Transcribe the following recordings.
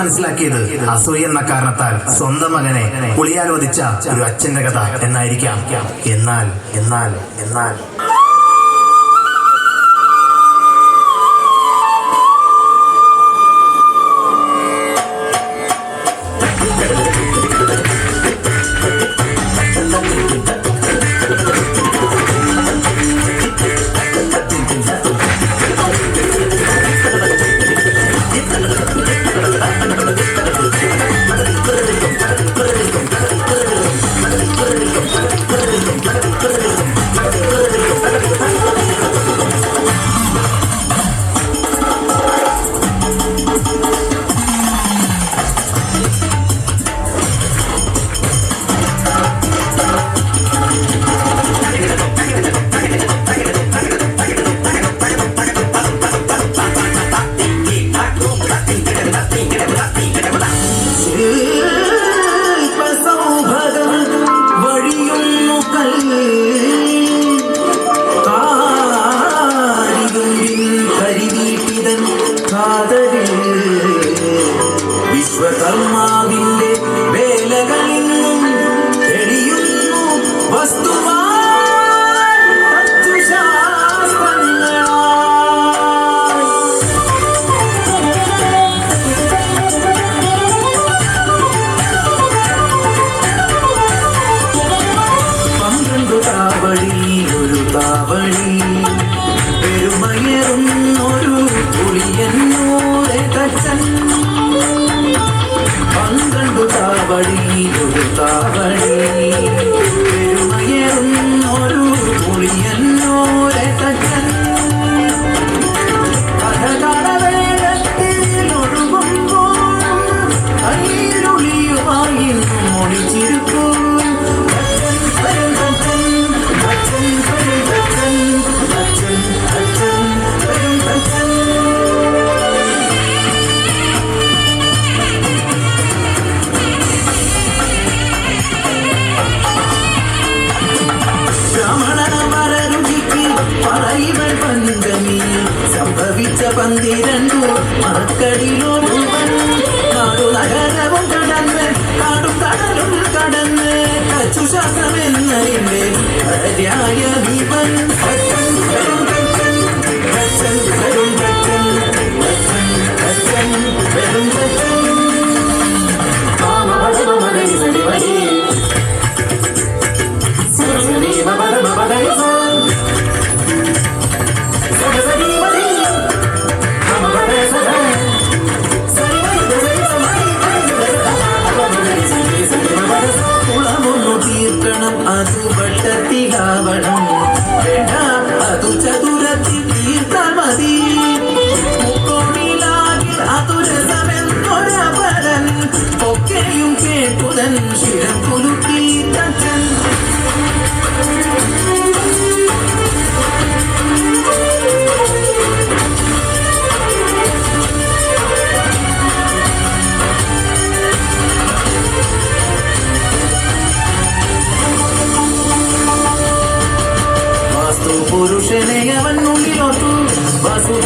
മനസ്സിലാക്കിയത് അസൂയ എന്ന കാരണത്താൽ സ്വന്തം മകനെ കുളിയാലോചിച്ച ഒരു അച്ഛന്റെ കഥ എന്നായിരിക്കാം. എന്നാൽ എന്നാൽ എന്നാൽ. താവളി ഒരു താവളി പെരുമയേറുന്നൊരു പുളിയന്നൂരെ തച്ചൻ. പന്ത്രണ്ടു താവളി ഒരു താവളി അച്ചു ശാസ്ത്രമെന്നറിന്റെ ആര്യ ദീപൻ పురుషనే అవన్నుండిలోటు వసు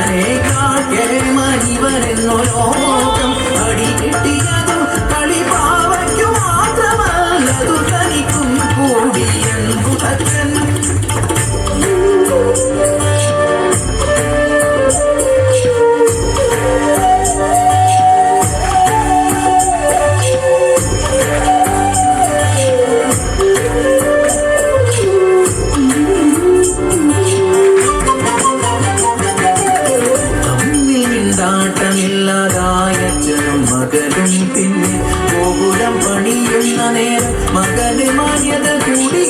കരേ കാക്കേ മരിവരെന്നോരോ 怎么念的？不离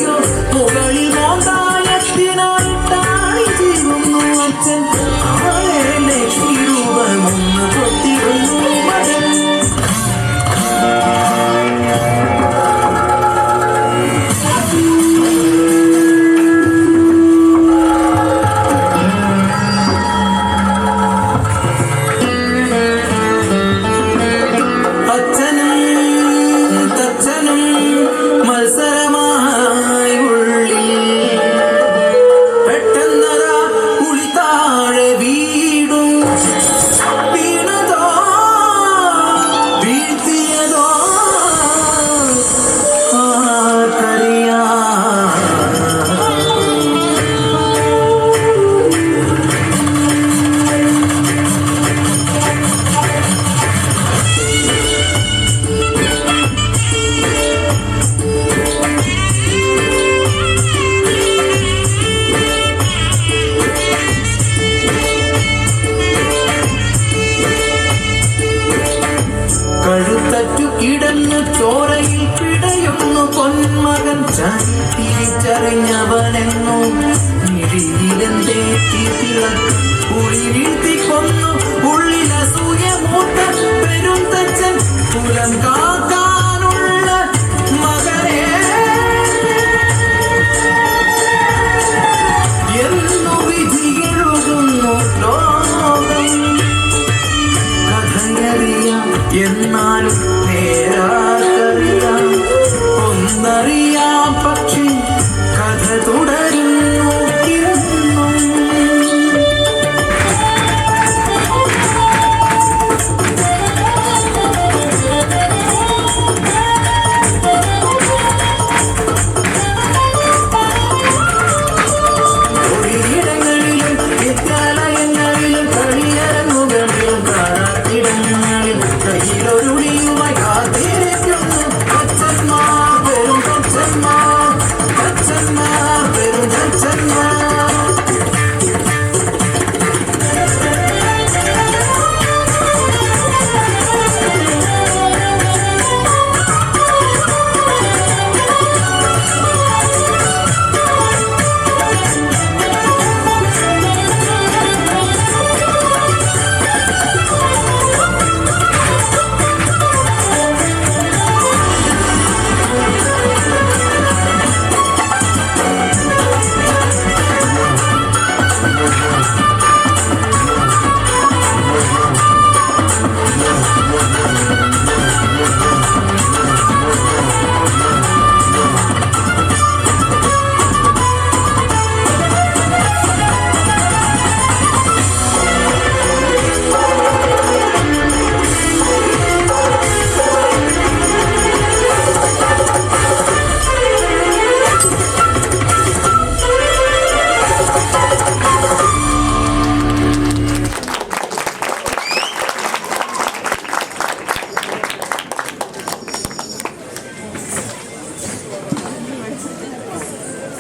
തിരിച്ചറിഞ്ഞവനെന്നു മിഴിയിലെന്തേ ഉളി വീഴ്ത്തി കൊന്നു